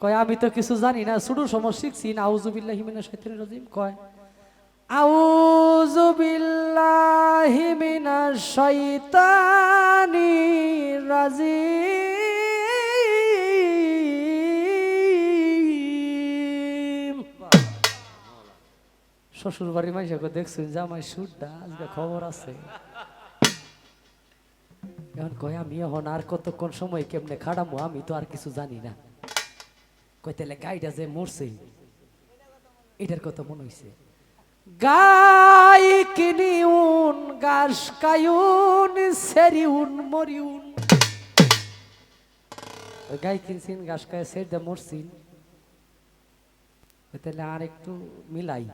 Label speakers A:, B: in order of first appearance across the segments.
A: কয়, আমি তো কিছু জানি না। শুধু সময় শিখছি না আউজুবিল্লাহি মিনাশ শাইতানির রাজিম। কয়, আউজুবিল্লাহি মিনাশ শাইতানির রাজিম। শ্বশুর বাড়ির মাইশাকে দেখছেন যে আমার সুরটা? আজকে খবর আছে। এখন কয়, আমি এখন আর কতক্ষণ সময় কেমনে খাড়ামো আমি তো আর কিছু জানি না। কই তাহলে গাইটা যে মরছে। এটার কথা মনে হইছে। গাই কিনিউন গাছ কায়ুন, সেরিউন, মরিউন। গাই কিনছিন গাছ কায়, সের দা মরছিন। তাহলে আর একটু মিলাই।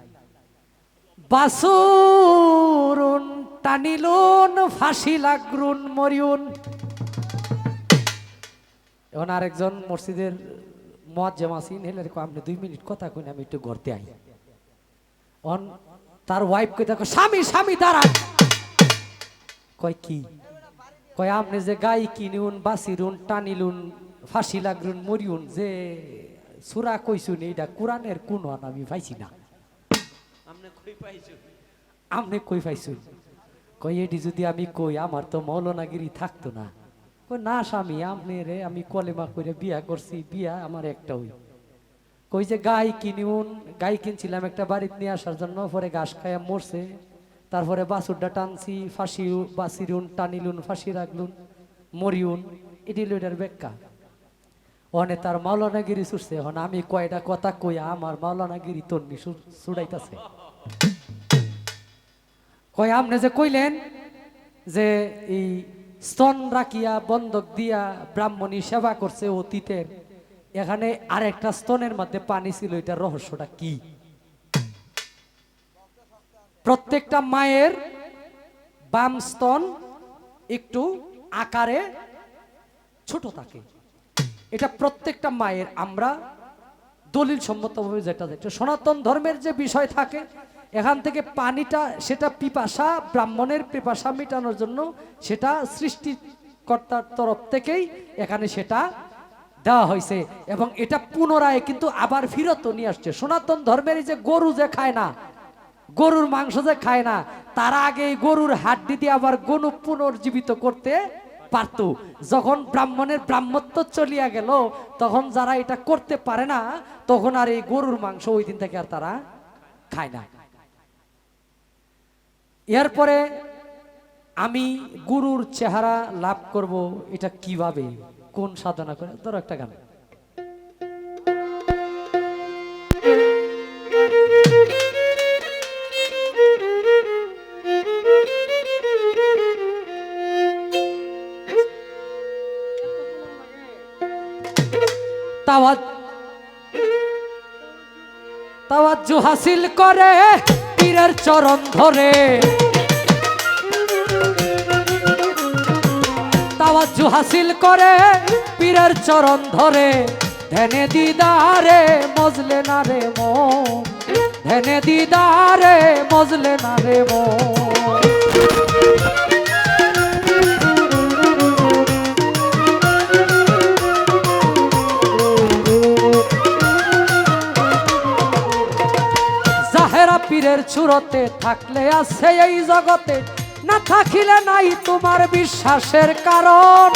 A: বাসুরুন, টানিলুন, ফাঁসি লাগরুন, মরিউন। এখন আরেকজন মসজিদের মদ জামাসিন হেলে রেখো আপনি দুই মিনিট কথা কইন আমি একটু ঘরতে আই। অন তার ওয়াইফ কই দেখো স্বামী স্বামী দাঁড়া কয় কি? কয় আপনি যে গাই কিনুন বাসিরুন টানিলুন ফাঁসি লাগরুন মরিউন যে সুরা কইছুন এইটা কোরআনের কোন আমি পাইছি না। আপনি কই পাইছুন? কই এটি যদি আমি কই আমার তো মৌলনাগিরি থাকতো না। কই, না স্বামী, আপনি রে, আমি কলেমা করে বিয়া করছি, বিয়া আমার একটা হই। কই যে, গাই কিনুন, গাই কিনছিলাম একটা বাড়িতে নিয়ে আসার জন্য, পরে ঘাস খাইয়া মরছে। তারপরে বাসুরটা টানছি, ফাঁসি বাসিরুন টানিলুন ফাঁসি রাখলুন মরিউন এটি লইটার বেক্কা অনে তার মাওলানাগিরি ছুটছে, এখন আমি কয়টা কথা কইয়া আমার মাওলানাগিরি তন্নি ছুড়াইতাছে। কয়, আপনি যে কইলেন যে এই স্তন রাখিয়া, বন্ধক দিয়া ব্রাহ্মণী সেবা করছে অতীতের। এখানে আরেকটা স্তনের মধ্যে পানি ছিল, এটা রহস্যটা কি? প্রত্যেকটা মায়ের বাম স্তন একটু আকারে ছোট থাকে। এটা প্রত্যেকটা মায়ের। আমরা দলিল সম্মতভাবে যেটা দেখছে, সনাতন ধর্মের যে বিষয় থাকে এখান থেকে পানিটা, সেটা পিপাসা, ব্রাহ্মণের পিপাসা মেটানোর জন্য সেটা সৃষ্টিকর্তার তরফ থেকেই এখানে সেটা দেওয়া হয়েছে। এবং এটা পুনরায় কিন্তু আবার ফিরত নিয়ে আসছে। সনাতন ধর্মের যে গরু যে খায় না, গরুর মাংস যে খায় না, তার আগে গরুর হাড্ডি দিয়ে আবার গরু পুনর্জীবিত করতে পারত। যখন ব্রাহ্মণের ব্রাহ্মত্ব চলিয়া গেল, তখন যারা এটা করতে পারে না, তখন আর এই গরুর মাংস ওই দিন থেকে আর তারা খায় না। এরপরে আমি গুরুর চেহারা লাভ করব এটা কীভাবে? কোন সাধনা করে? ধরো একটা গান। তাওয়াজ হাসিল করে। পীরের চরণ ধরে। তাওয়াজ্জু হাসিল করে পীরের চরণ ধরে। ধ্যানে দিদারে, মজলে না রে মো ধ্যানে দিদারে, মজলে না রে মো জাহেরা পীরের চুরতে থাকলে আছে এই জগতে। না থাকিলে নাই তোমার বিশ্বাসের কারণ।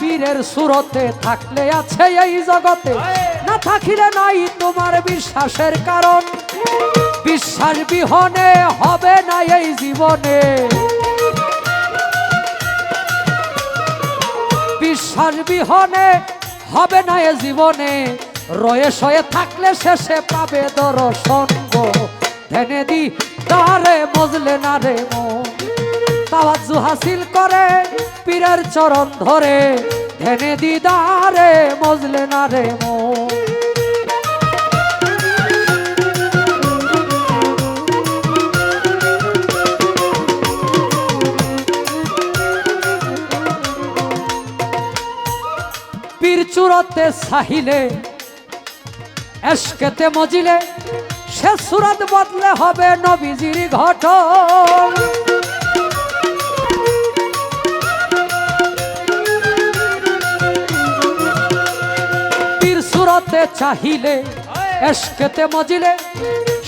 A: পীরের সুরতে থাকলে আছে এই জগতে, না থাকিলে নাই তোমার বিশ্বাসের কারণ। বিশ্বাস বিহনে হবে না এই জীবনে। বিশ্বাস বিহনে, হবে না এ জীবনে। রয়ে শয়ে থাকলে শেষে পাবে দর্শন গো। ধ্যানে দি তারে মজলে না রে মো। তাওয়াজ্জু হাসিল করে, পীরের চরণ ধরে। ধ্যানে দিদারে মজলে না রে মন চুরতে সাহিলে, এসকেতে মজিলে, সে সুরত বদলে হবে নবীজির ঘট পীর সুরতে চাহিলে, এসকেতে মজিলে,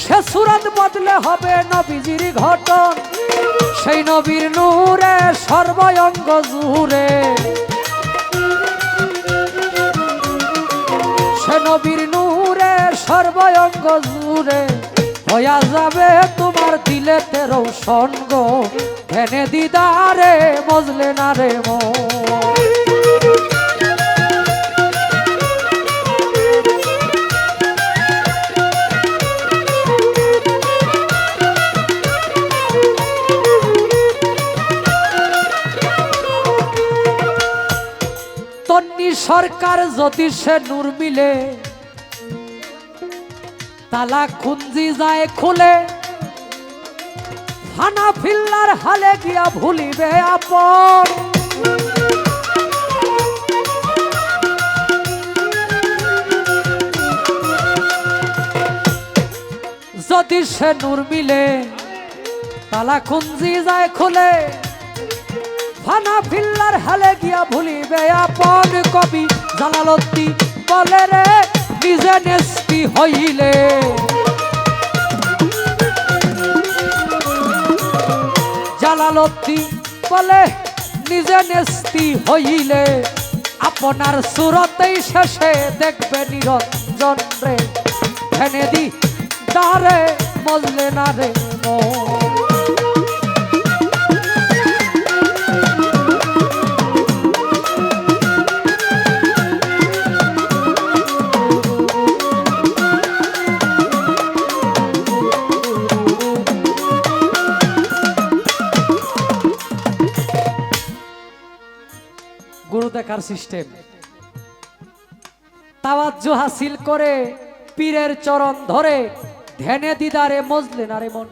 A: সে সুরত বদলে হবে নবীজির ঘট সেই নবীর নূরে, সর্বঙ্গ জুড়ে নূরে জুড়ে, হইয়া যাবে তোমার দিলে তেরো সঙ্গ ধেনে দিদারে, মজলে না রে মো। সরকার সে নূর মিলে তালা খুঞ্জি যায় খুলে। ফানা ফিল্লার হালে গিয়া ভুলিবে আপন। যদি সে নূর মিলে তালা খুঞ্জি যায় খুলে। ফানা ফিল্লার হালে গিয়া ভুলিবে আপন কবি জালালতি বলে রে। নিজে নেস্তি হইলে জালালতি বলে নিজে নেস্তি হইলে আপনার সুরতেই শেষে দেখবে নিরঞ্জন রে ফেনে দি, দারে মজলে না রে মন। গুরু সিস্টেম। তাওয়াজ্জ হাসিল করে পীরের চরণ ধরে, ধ্যানে দিদারে মজলে না রে মন।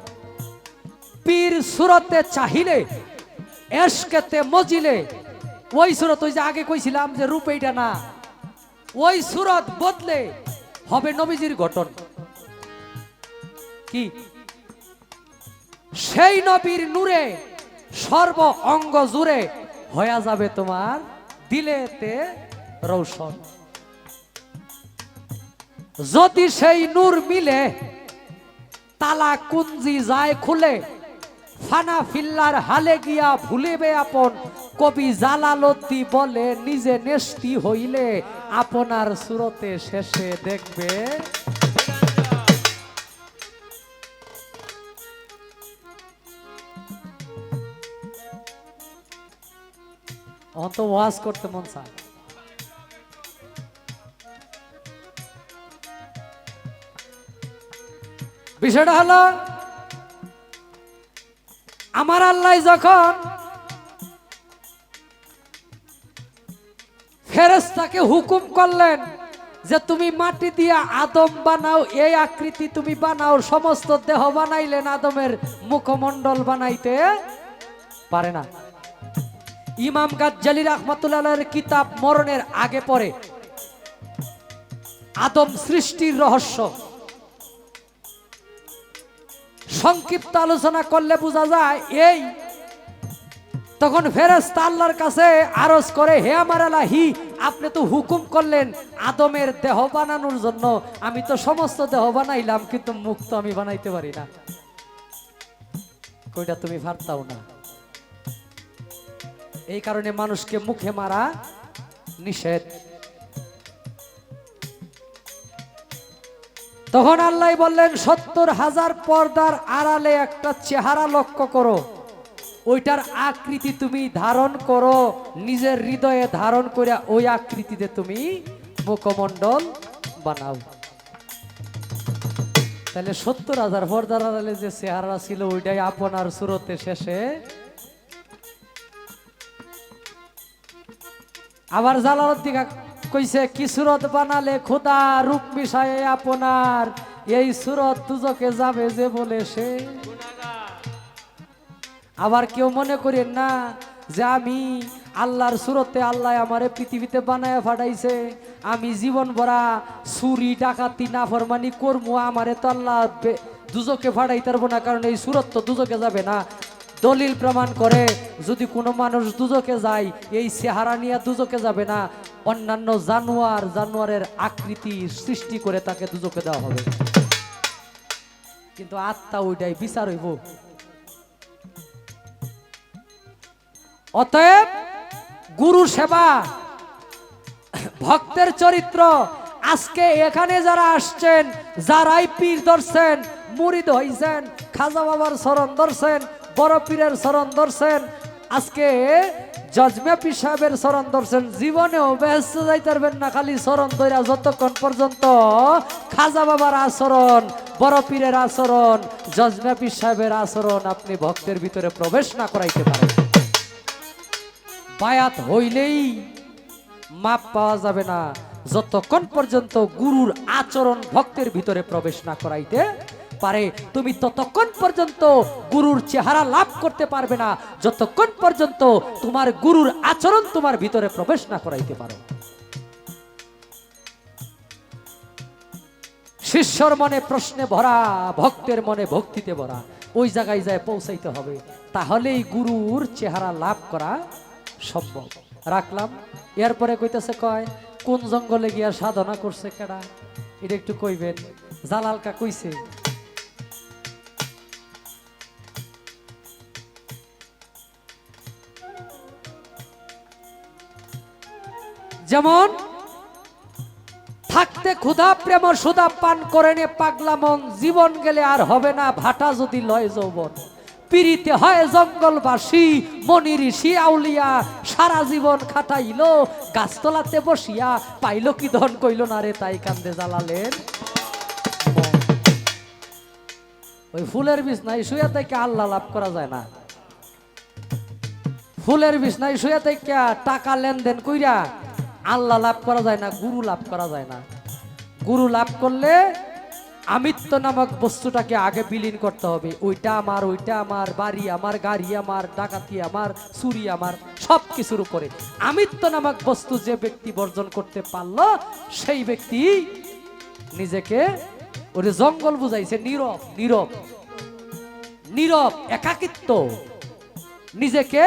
A: পীর সুরতে চাহিলে এসকেতে মজিলে। ওই সুরত ওই যে আগে কইছিলাম যে রূপ এইটা না। ওই সুরত বদলে হবে নবীজির ঘটন কি? সেই নবীর নূরে সর্ব অঙ্গ জুড়ে হয়ে যাবে তোমার দিলেতে রৌশন যদি সেই নূর মিলে তালা কুঞ্জি যায় খুলে, ফানা ফিল্লার হালে গিয়া ভুলিবে আপন, কবি জালালতি বলে, নিজে নেস্তি হইলে, আপনার সুরতে শেষে দেখবে অত ওয়াজ করতে মন চায় বিষয়টা হলো, আমার আল্লাহ যখন ফেরেস্তাকে হুকুম করলেন যে তুমি মাটি দিয়া আদম বানাও, এই আকৃতি তুমি বানাও, সমস্ত দেহ বানাইলেন আদমের মুখমণ্ডল বানাইতে পারে না। ইমাম গাজ্জালি রহমতুল্লাহের কিতাব মরণের আগে পরে আদম সৃষ্টির রহস্য। সংক্ষিপ্ত আলোচনা করলে বোঝা যায়, এই তখন ফেরেস্তা আল্লাহর কাছে আরজ করে, হে আমার আলাহি, আপনি তো হুকুম করলেন আদমের দেহ বানানোর জন্য। আমি তো সমস্ত দেহ বানাইলাম, কিন্তু মুখ তো আমি বানাইতে পারি না। কইটা তুমি পারতাও না। এই কারণে মানুষকে মুখে মারা নিষেধ। তখন আল্লাহ বললেন, সত্তর হাজার পর্দার আড়ালে একটা চেহারা লক্ষ্য করো। ওইটার আকৃতি তুমি ধারণ করো, নিজের হৃদয়ে ধারণ করে ওই আকৃতিতে তুমি মুখমণ্ডল বানাও। তাহলে সত্তর হাজার পর্দার আড়ালে যে চেহারা ছিল, ওইটাই আপনার সুরতে শেষে আবার জালালউদ্দিন কইছে, কি সুরত বানালে খোদা রূপ মিশায় আপনার? এই সুরত দুজকে যাবে যে বলে সে। আবার কেউ মনে করেন না যে আমি আল্লাহর সুরতে আল্লাহ আমারে পৃথিবীতে বানায় ফাটাইছে। আমি জীবন ভরা চুরি, ডাকাতি, নাফরমানি করব আমারে তো আল্লাহ দুজকে ফাটাইতে পারব না, কারণ এই সুরত তো দুজকে যাবে না। দলিল প্রমাণ করে যদি কোনো মানুষ দুজকে যায়, এই চেহারা নিয়ে দুজকে যাবে না। অন্যান্য জানোয়ার জানোয়ারের আকৃতি সৃষ্টি করে তাকে দুজকে দেওয়া হবে। কিন্তু আত্মা ওইটাই, বিচার হইব। অতএব গুরু সেবা, ভক্তের চরিত্র, আজকে এখানে যারা আসছেন, যারাই পীর ধরছেন মুরিদ হইছেন, খাজা বাবার শরণ ধরছেন বড় পীরের শরণ ধরছেন। আজকে জজমে পীর সাহেবের শরণ ধরছেন। জীবনেও ব্যস্ত যাইতে পারবেন না, খালি শরণ ধইরা যতক্ষণ পর্যন্ত খাজা বাবার আচরণ, বড় পীরের আচরণ, জজমে পীর সাহেবের আচরণ আপনি ভক্তের ভিতরে প্রবেশ না করাইতে পারেন। বায়াত হইলেই মাপ পাওয়া যাবে না। যতক্ষণ পর্যন্ত গুরুর আচরণ ভক্তের ভিতরে প্রবেশ না করাইতে পারে, তুমি ততক্ষণ পর্যন্ত গুরুর চেহারা লাভ করতে পারবে না। যতক্ষণ পর্যন্ত তোমার গুরুর আচরণ তোমার ভিতরে প্রবেশ না করাইতে পারো। শিষ্যর মনে প্রশ্নে ভরা, ভক্তের মনে ভক্তিতে ভরা, ওই জায়গায় যায় পৌঁছাইতে হবে। তাহলেই গুরুর চেহারা লাভ করা সম্ভব। রাখলাম। এরপরে কইতেছে কয়, কোন জঙ্গলে গিয়া সাধনা করছে কেডা? এটা একটু কইবেন। জালালকা কইছে যেমন, থাকতে ক্ষুধা প্রেম সুধা পান করে নে পাগলা মন, জীবন গেলে আর হবে না ভাটা যদি লয় যৌবন। পিড়িতে হয় জঙ্গলবাসী, মনি ঋষি আউলিয়া, সারা জীবন খাটাইল, গাছতলাতে বসিয়া পাইল কি ধন, কইল, না রে, তাই কান্দে জ্বালালেন। ওই ফুলের বিছনায় শুয়ে থেকে আল্লাহ লাভ করা যায় না। ফুলের বিছনায় শুয়ে থেকে টাকা লেনদেন কইরা আল্লাহ লাভ করা যায় না, গুরু লাভ করা যায় না। গুরু লাভ করলে আমিত্ব নামক বস্তুটাকে আগে বিলীন করতে হবে। ওইটা আমার ওইটা আমার, বাড়ি আমার, গাড়ি আমার, ডাকাতি আমার, চুরি আমার সব কিছুর উপরে। আমিত্ব নামক বস্তু যে ব্যক্তি বর্জন করতে পারল, সেই ব্যক্তি নিজেকে ওরে জঙ্গল বুঝাইছে, নীরব নীরব নীরব, একাকিত্ব। নিজেকে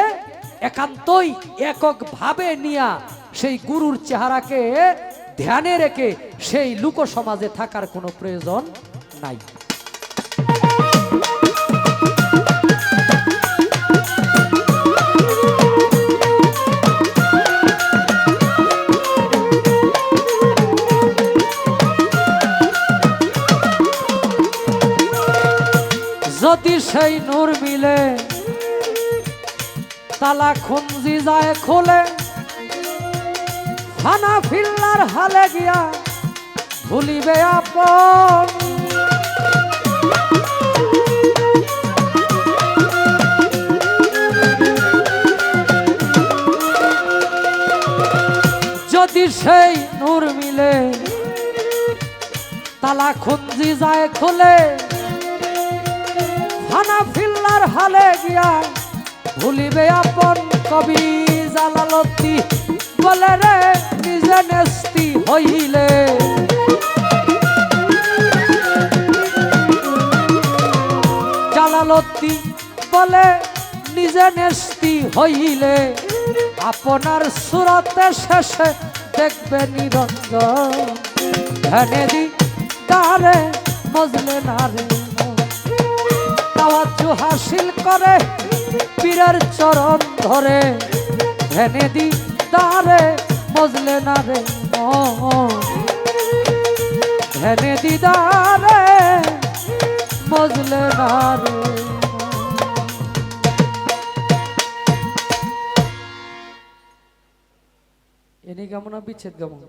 A: একান্তই একক ভাবে নিয়া সেই গুরুর চেহারাকে ধ্যানে রেখে সেই লোক সমাজে থাকার কোনো প্রয়োজন নাই। যদি সেই নূর মিলে, তালা খুঞ্জি যায় খোলে হানা ফিল্লার হালে গিয়া ভুলিবে আপন। যদি সেই নূর মিলে, তালা খুঞ্জি যায় খোলে হানা ফিল্লার হালে গিয়া ভুলিবে আপন। কবি জালালতি বলে রে নিজে নেস্তি হইলে? জালালতি বলে নিজে নেস্তি হইলে। আপনার সুরতে শেষে দেখবে নিরঞ্জন। ধ্যানে দি তারে মজলে না রে। মন। তাওয়াজ্জু হাসিল করে পীরের চরণ ধরে। ভেনে দি মজলে না রে মন। দিদারে ফজলে না রে। এনে কেমন বিচ্ছেদ কেমন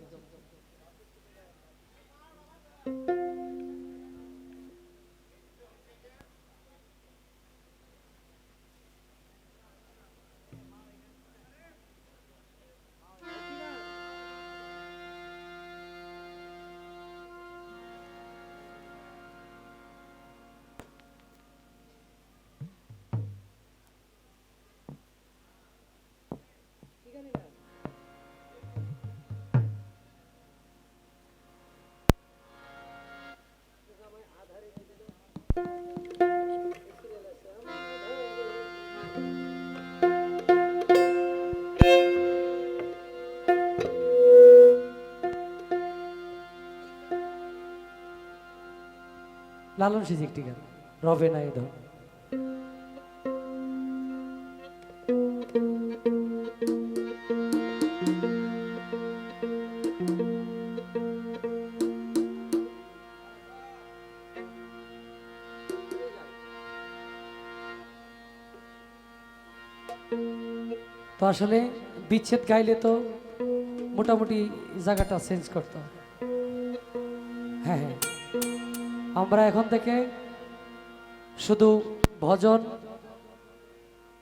A: লালন সিজি একটি গান। রবে না এ তো আসলে বিচ্ছেদ গাইলে তো মোটামুটি জায়গাটা চেঞ্জ করতে হবে। হ্যাঁ হ্যাঁ। আমরা এখন থেকে শুধু ভজন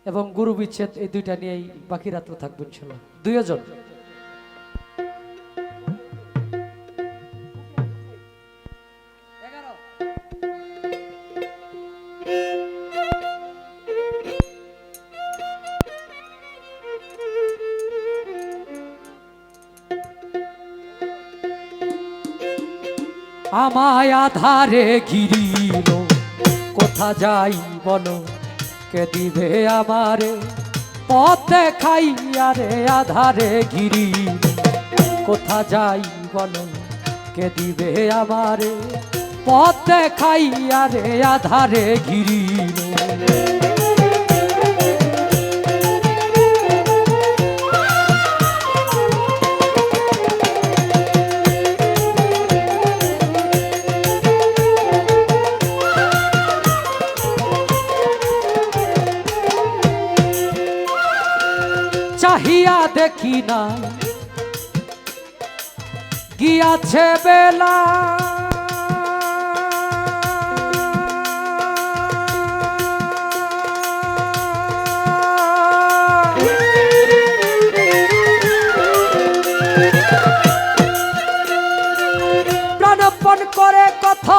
A: এবং গুরু বিচ্ছেদ এই দুইটা নিয়েই বাকি রাত্র থাকবেন ছিল দুইজন? আমায় আধারে ঘিরিল। কোথা যাই বলো, কে দিবে আমারে? পথ দেখাই রে আধারে ঘিরিল। কোথা যাই বলো, কে দিবে আমারে? পথ খাইয়া রে আধারে ঘিরিল। চাহিয়া দেখি না। গিয়াছে বেলা। প্রাণপণ করে কত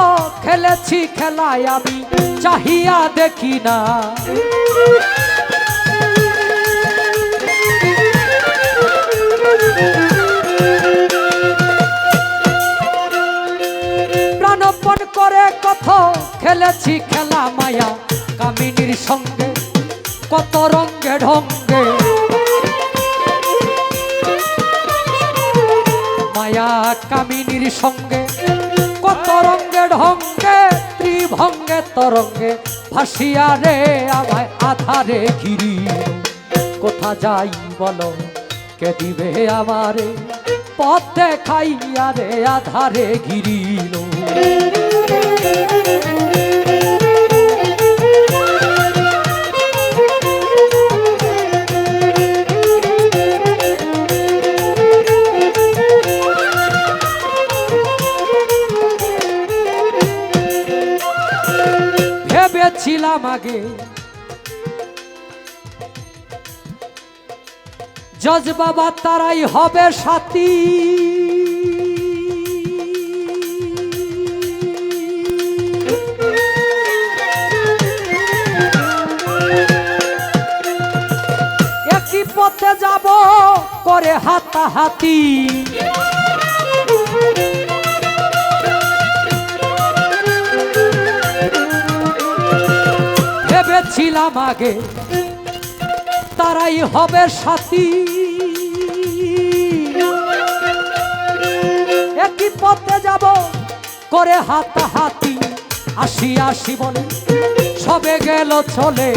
A: খেলেছি খেলায় আমি চাহিয়া দেখি না। প্রাণপণ করে কত খেলেছি খেলা মায়া। কামিনীর সঙ্গে, কত রঙ্গে ঢঙ্গে। মায়া কামিনীর সঙ্গে, কত রঙ্গে ঢঙ্গে, ত্রিভঙ্গে তরঙ্গে ভাসিয়া রে আমায় আধারে ঘিরি কোথা যাই বলো? কে দিবে আমারে? পথ দেখাইয়া রে আধারে ঘিরিল। ভেবেছিলাম আগে জজ বাবা তারাই হবে সাথী। একই পথে যাব করে হাতাহাতি। ভেবেছিলাম আগে তারাই হবে সাথী। একই পথে যাব, করে হাতাহাতি আসি আসি বলে সবে গেল চলে।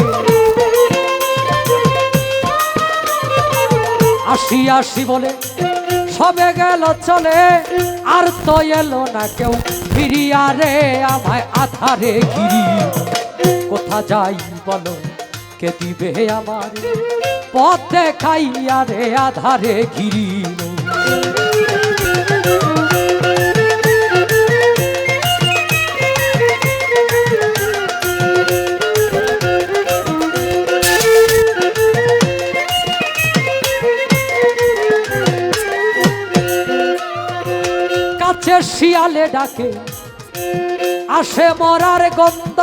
A: আসি আসি বলে সবে গেল চলে, আর তো এলো না কেউ। ফিরিয়া রে আমায় আধারে গিরি কোথা যাই বলো? কে দিবে আমার পথ দেখাইয়া রে আধারে ঘিরিল কাছে শিয়ালে ডাকে আসে মরার গন্ধ।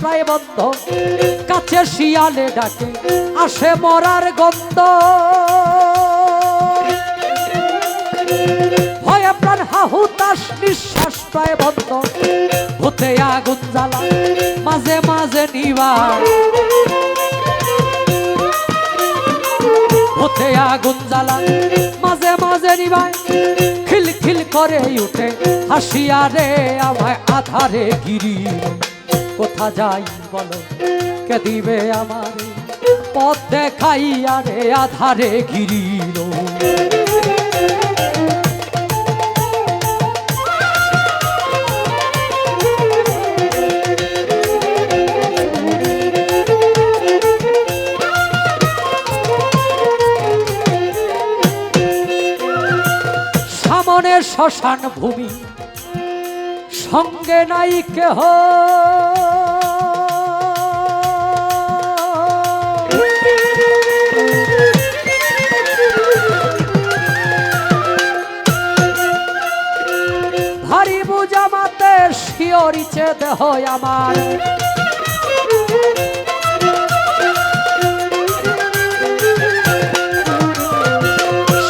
A: প্রায় বন্ধ কাছে শিয়ালে ডাকে, আসে মরার গন্ধ। ভয়ে প্রাণ হাহুতাস নিঃশ্বাস প্রায় বন্ধ ভূতে আগুন জ্বালা, মাঝ মাঝে নিবাই হতে আগুন জ্বালা, মাঝে মাঝে নিবাই খিল খিল করে উঠে হাসিয়া রে আমায় আধারে গিরি কোথা যাই বলো? কে দিবে আমার? পথ দেখাইয়া রে, আধারে গিরিল সামনে শ্মশান ভূমি, সঙ্গে নাই কেহ। ভারী বুঝামাতে দেহ আমার।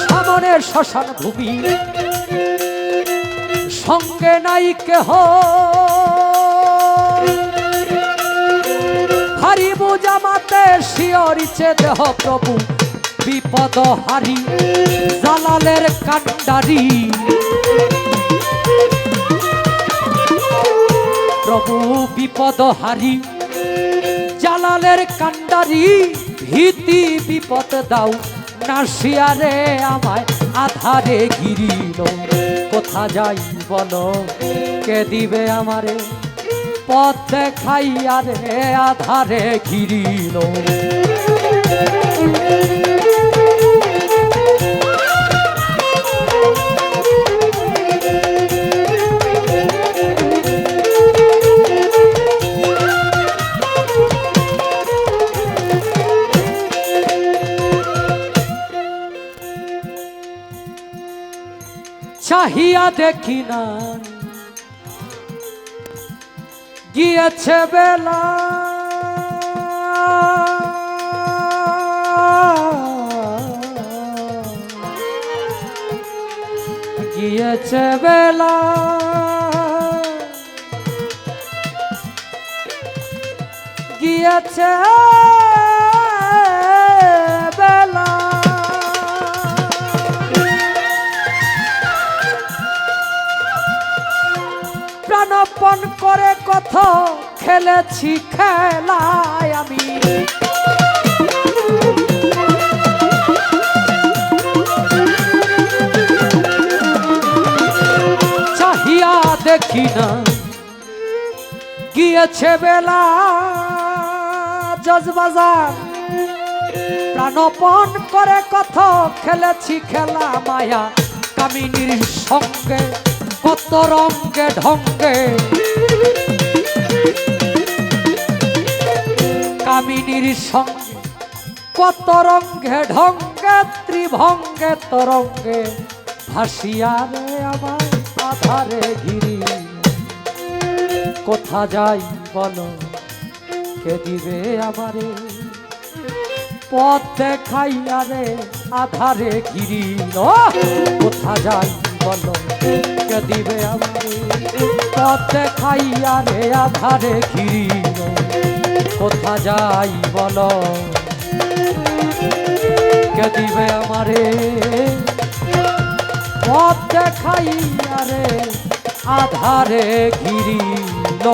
A: সামনের শ্মশান ভূমি সঙ্গে নাই কেহ। হারি বুঝামাতে শিয়রিছে দেহ প্রভু। বিপদ হারি, জালালের কান্ডারি প্রভু বিপদ হারি, জালালের কান্ডারি ভীতি বিপদ দাও, নাসিয়ারে আমায় আধারে গিরিল কোথা যাই বলো, কে দিবে আমারে? পথ দেখাইয়া রে আধারে ঘিরিল। চাহিয়া দেখি না গিয়েছে বেলা। গিয়েছে বেলা। গিয়েছে প্রাণপণ করে কত খেলেছি খেলায় আমি। চাহিয়া দেখি না, গিয়েছে বেলা জজবাজার। প্রাণপণ করে কত খেলেছি খেলা মায়া, কামিনীর সঙ্গে কত রঙ্গে ঢঙ্গে। কামিনীর সঙ্গে কত রঙ্গে ঢঙ্গে, ত্রিভঙ্গে তরঙ্গে ভাসিয়া রে আমার আধারে ঘিরি। কোথা যাই বলো, কে দিবে আমারে? পথ দেখাইয়া রে আধারে ঘিরি। কোথা যাই বলো কে দিবে আমারে রে আধারে ঘিরি কোথা যাই বলো? কে দিবে আমারে? পথ দেখাইয়া রে আধারে ঘিরিল।